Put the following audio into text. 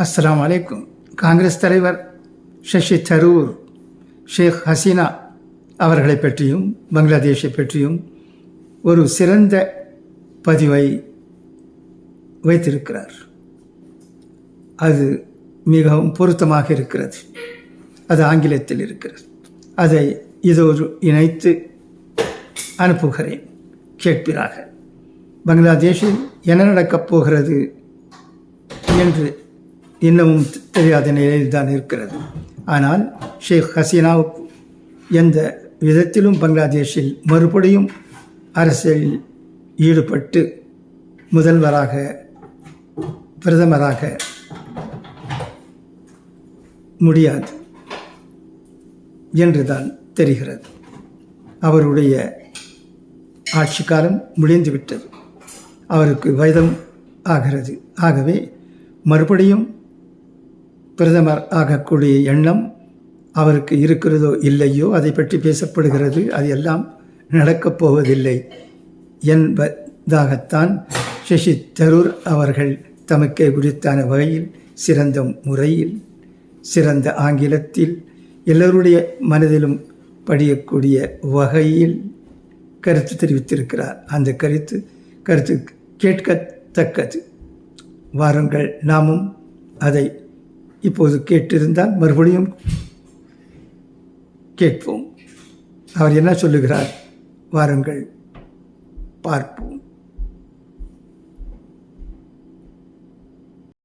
அஸ்லாம் வலைக்கும் காங்கிரஸ் தலைவர் சஷி தரூர் ஷேக் ஹசீனா அவர்களை பற்றியும் பங்களாதேஷை பற்றியும் ஒரு சிறந்த பதிவை வைத்திருக்கிறார். அது மிகவும் பொருத்தமாக இருக்கிறது. அது ஆங்கிலத்தில் இருக்கிறது. அதை இதோடு இணைத்து அனுப்புகிறேன். கேட்பிறாக பங்களாதேஷில் என்ன நடக்கப் போகிறது என்று இன்னமும் தெரியாத நிலையில் தான் இருக்கிறது. ஆனால் ஷேக் ஹசீனாவுக்கு எந்த விதத்திலும் பங்களாதேஷில் மறுபடியும் அரசியலில் ஈடுபட்டு முதல்வராக பிரதமராக முடியாது என்றுதான் தெரிகிறது. அவருடைய ஆட்சி காலம் முடிந்துவிட்டது. அவருக்கு வயதம் ஆகிறது. ஆகவே மறுபடியும் பிரதமர் ஆகக்கூடிய எண்ணம் அவருக்கு இருக்கிறதோ இல்லையோ அதை பற்றி பேசப்படுகிறது. அது எல்லாம் நடக்கப் போவதில்லை என்பதாகத்தான் சசி தரூர் அவர்கள் தமக்கே குறித்தான வகையில் சிறந்த முறையில் சிறந்த ஆங்கிலத்தில் எல்லோருடைய மனதிலும் படியக்கூடிய வகையில் கருத்து தெரிவித்திருக்கிறார். அந்த கருத்து கருத்து கேட்கத்தக்கது. வாருங்கள் நாமும் அதை இப்போது கேட்டிருந்தால் மறுபடியும் கேட்போம். அவர் என்ன சொல்லுகிறார்? வாருங்கள் பார்ப்போம்.